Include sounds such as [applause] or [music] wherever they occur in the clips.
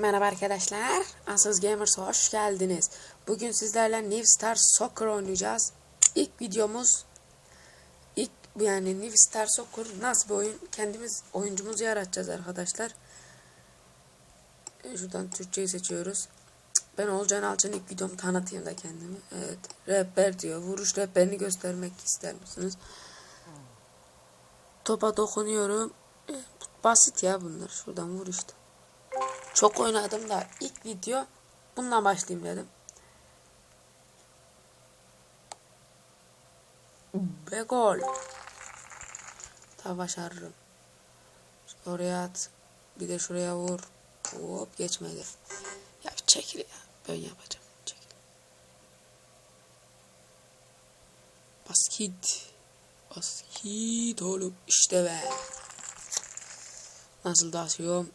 Merhaba arkadaşlar. Asız Gamers'a hoş geldiniz. Bugün sizlerle New Star Soccer oynayacağız. İlk videomuz ilk yani New Star Soccer nasıl bir oyun? Kendimiz oyuncumuzu yaratacağız arkadaşlar. E, Şuradan Türkçeyi seçiyoruz. Ben Olcan Alcan ilk videomu tanıtayım da kendimi. Evet. Rehber diyor. Vuruş rehberini göstermek ister misiniz? Topa dokunuyorum. E, Basit ya bunlar. Şuradan vur işte. Çok oynadım da ilk video bununla başlayayım dedim. Ve gol. Tabi başarırım. Oraya at. Bir de şuraya vur. Hop geçmedi. Ya çekil ya. Ben yapacağım. Çekil. Basket. Basket oğlum. İşte be. Nasıl da asıyorum.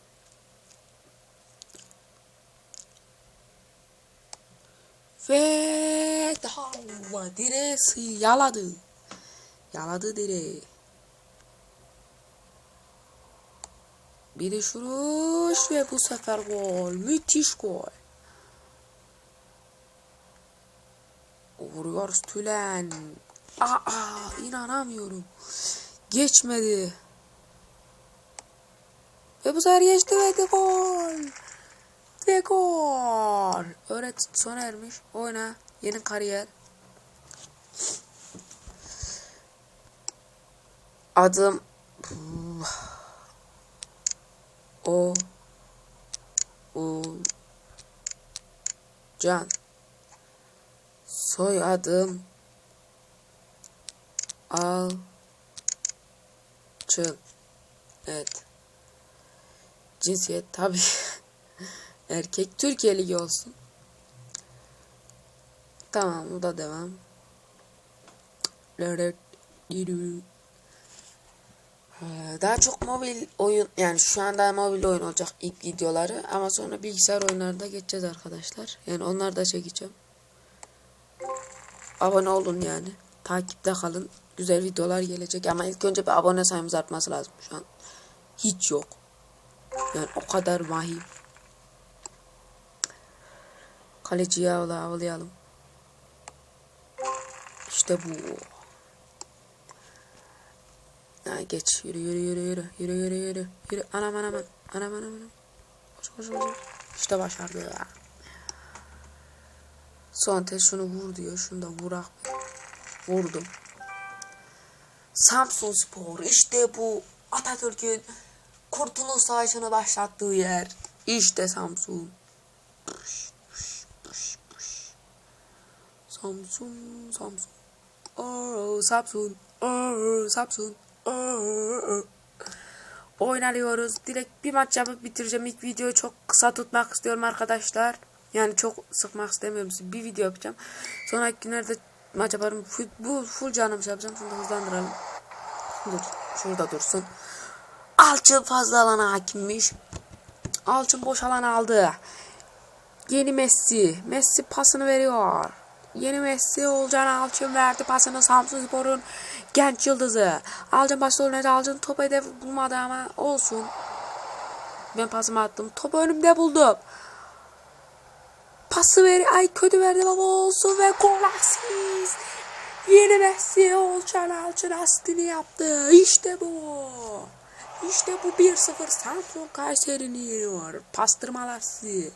Ve daha diresi yaladı. Yaladı direği. Bir de şuruş ve bu sefer gol. Müthiş gol. Vuruyoruz Tülen. Aa inanamıyorum. Geçmedi. Ve bu sefer geçti ve gol. Gol. Öğret sona ermiş. Oyna. Yeni kariyer. Adım o o Can Soyadım Alçın Evet Cinsiyet tabi [laughs] Erkek Türkiye Ligi olsun. Tamam bu da devam. Ee, Daha çok mobil oyun yani şu anda mobil oyun olacak ilk videoları ama sonra bilgisayar oyunlarında geçeceğiz arkadaşlar. Yani onlar da çekeceğim. Abone olun yani. Takipte kalın. Güzel videolar gelecek ama ilk önce bir abone sayımız artması lazım şu an. Hiç yok. Yani o kadar vahim. Kaleciyi avla, avlayalım. İşte bu. Ha, geç. Yürü yürü yürü yürü. Yürü yürü yürü. Yürü. Anam anam anam. Anam anam. Koş koş koş. İşte başardı ya. Son test şunu vur diyor. Şunu da vurak. Vurdum. Samsun Spor. İşte bu. Atatürk'ün Kurtuluş Savaşı'nı başlattığı yer. İşte Samsun. Samsun, Samsun. Oh, Samsun. Oh, Samsun. Oh. Oynalıyoruz. Direkt bir maç yapıp bitireceğim. İlk videoyu çok kısa tutmak istiyorum arkadaşlar. Yani çok sıkmak istemiyorum. Bir video yapacağım. Sonraki günlerde maç yaparım. Full, full canım şey yapacağım. Şunu da hızlandıralım. Dur. Şurada dursun. Alçın fazla alana hakimmiş. Alçın boş alan aldı. Yeni Messi. Messi pasını veriyor. Yeni Messi Olcan Alçın verdi pasını Samsun Spor'un genç yıldızı. Alçın başta oynadı. Alçın topu hedef bulmadı ama olsun. Ben pasımı attım. Topu önümde buldum. Pası ver. Ay kötü verdi ama olsun ve gol asist. Yeni Messi Olcan Alçın asistini yaptı. İşte bu. İşte bu 1-0 Samsun Kayseri'ni yeniyor. Pastırmalar sizi.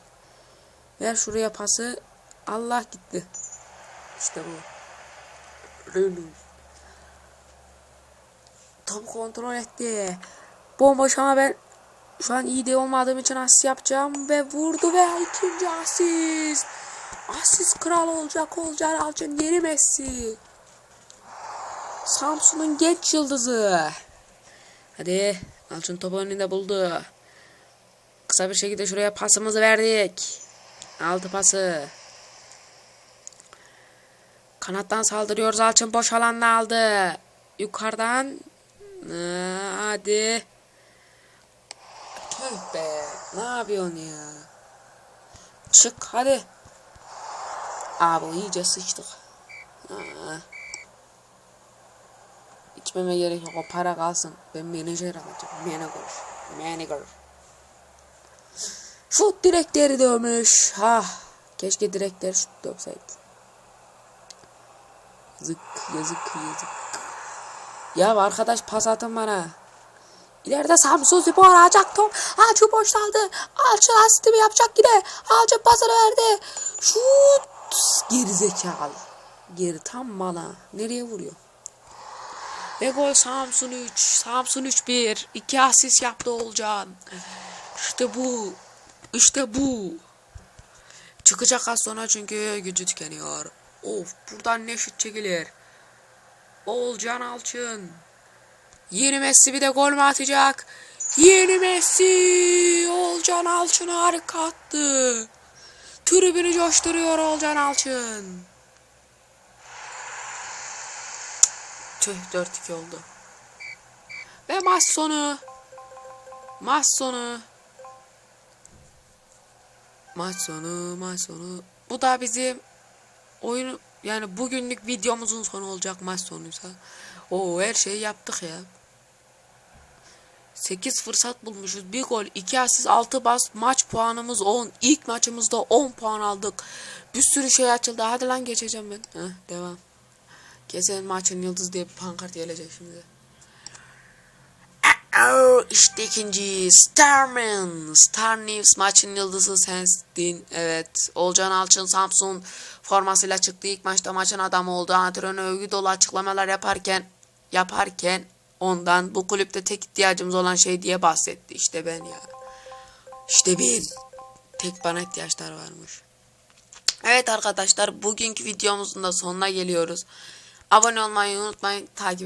Ver şuraya pası. Allah gitti. İşte bu. Reynolds. Top kontrol etti. Bomboş ama ben şu an iyi de olmadığım için asist yapacağım ve vurdu ve ikinci asist. Asist kral olacak olacak Alçın yeni Messi. Samsun'un genç yıldızı. Hadi Alçın topu önünde buldu. Kısa bir şekilde şuraya pasımızı verdik. Altı pası. Kanattan saldırıyoruz. Alçın boş alanını aldı. Yukarıdan. Ee, hadi. Tüh be. Ne yapıyorsun ya? Çık hadi. Abi iyice sıçtık. Aa. İçmeme gerek yok. O para kalsın. Ben menajer alacağım. Manager. Manager. Şut direkleri dövmüş. Ha, keşke direkleri şut dövseydi. Yazık, yazık, yazık. Ya arkadaş pas atın bana. İleride Samsun Spor alacak top. Alçı boşaldı. Alçı asistimi yapacak yine. Alçı pasını verdi. Şut. Geri zekalı. Geri tam mala. Nereye vuruyor? Ve gol Samsun 3. Samsun 3-1. 2 asist yaptı Olcan. İşte bu. İşte bu. Çıkacak az sonra çünkü gücü tükeniyor. Of buradan ne şut çekilir. Olcan Alçın. Yeni Messi bir de gol mü atacak? Yeni Messi! Olcan Alçın harika attı. Tribünü coşturuyor Olcan Alçın. Tüh 4-2 oldu. Ve maç sonu. Maç sonu. Maç sonu, maç sonu. Bu da bizim oyun yani bugünlük videomuzun sonu olacak maç sonuysa. O her şeyi yaptık ya. 8 fırsat bulmuşuz. 1 gol, 2 asist, 6 bas. Maç puanımız 10. İlk maçımızda 10 puan aldık. Bir sürü şey açıldı. Hadi lan geçeceğim ben. Heh, devam. Kesin maçın yıldız diye bir pankart gelecek şimdi. Aa, İşte ikinci Starman. Star News maçın yıldızı sensin. Evet. Olcan Alçın Samsun formasıyla çıktı. İlk maçta maçın adamı oldu. Antrenör övgü dolu açıklamalar yaparken yaparken ondan bu kulüpte tek ihtiyacımız olan şey diye bahsetti. İşte ben ya. İşte ben. Tek bana ihtiyaçlar varmış. Evet arkadaşlar bugünkü videomuzun da sonuna geliyoruz. Abone olmayı unutmayın. Takip